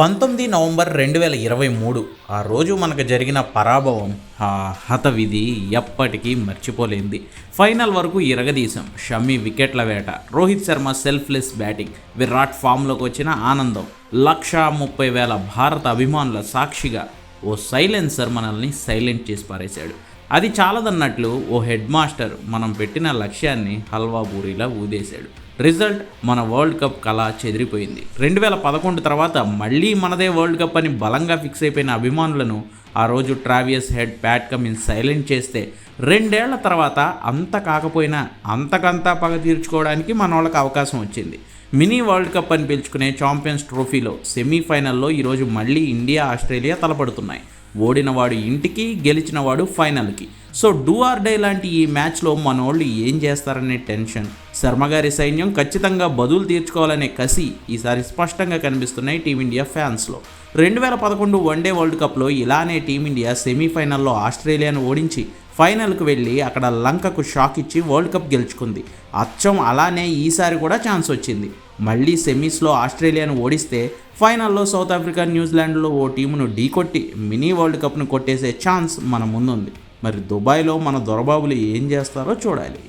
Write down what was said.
పంతొమ్మిది నవంబర్ రెండు వేల ఇరవై మూడు. ఆ రోజు మనకు జరిగిన పరాభవం ఆ హతవిధి ఎప్పటికీ మర్చిపోలేంది ఫైనల్ వరకు ఇరగదీశాం. షమీ వికెట్ల వేట రోహిత్ శర్మ సెల్ఫ్లెస్ బ్యాటింగ్ విరాట్ ఫామ్లోకి వచ్చిన ఆనందం లక్షా ముప్పై వేల భారత అభిమానుల సాక్షిగా ఓ సైలెన్సర్ మనల్ని సైలెంట్ చేసి పారేశాడు. అది చాలదన్నట్లు ఓ హెడ్ మాస్టర్ మనం పెట్టిన లక్ష్యాన్ని హల్వా పూరిలా ఊదేశాడు. రిజల్ట్ మన వరల్డ్ కప్ కళ చెదిరిపోయింది. రెండు వేల పదకొండు తర్వాత మళ్ళీ మనదే వరల్డ్ కప్ అని బలంగా ఫిక్స్ అయిపోయిన అభిమానులను ఆ రోజు Travis Head Pat Cummins silent చేస్తే రెండేళ్ళ తర్వాత అంత కాకపోయినా అంతకంతా పగ తీర్చుకోవడానికి మన వాళ్ళకి అవకాశం వచ్చింది. మినీ వరల్డ్ కప్ అని పిలుచుకునే ఛాంపియన్స్ ట్రోఫీలో సెమీఫైనల్లో ఈరోజు మళ్ళీ ఇండియా ఆస్ట్రేలియా తలపడుతున్నాయి. ఓడినవాడు ఇంటికి గెలిచినవాడు ఫైనల్కి. సో డూ ఆర్ డే లాంటి ఈ మ్యాచ్లో మనోళ్ళు ఏం చేస్తారనే టెన్షన్. శర్మగారి సైన్యం ఖచ్చితంగా బదులు తీర్చుకోవాలనే కసి ఈసారి స్పష్టంగా కనిపిస్తున్నాయి టీమిండియా ఫ్యాన్స్లో. రెండు వేల పదకొండు వన్డే వరల్డ్ కప్లో ఇలానే టీమిండియా సెమీఫైనల్లో ఆస్ట్రేలియాను ఓడించి ఫైనల్కు వెళ్ళి అక్కడ లంకకు షాక్ ఇచ్చి వరల్డ్ కప్ గెలుచుకుంది. అచ్చం అలానే ఈసారి కూడా ఛాన్స్ వచ్చింది. మళ్ళీ సెమీస్లో ఆస్ట్రేలియాను ఓడిస్తే ఫైనల్లో సౌత్ ఆఫ్రికా న్యూజిలాండ్లో ఓ టీమును ఢీకొట్టి మినీ వరల్డ్ కప్ను కొట్టేసే ఛాన్స్ మన ముందుంది. మరి దుబాయ్లో మన దొరబాబులు ఏం చేస్తారో చూడాలి.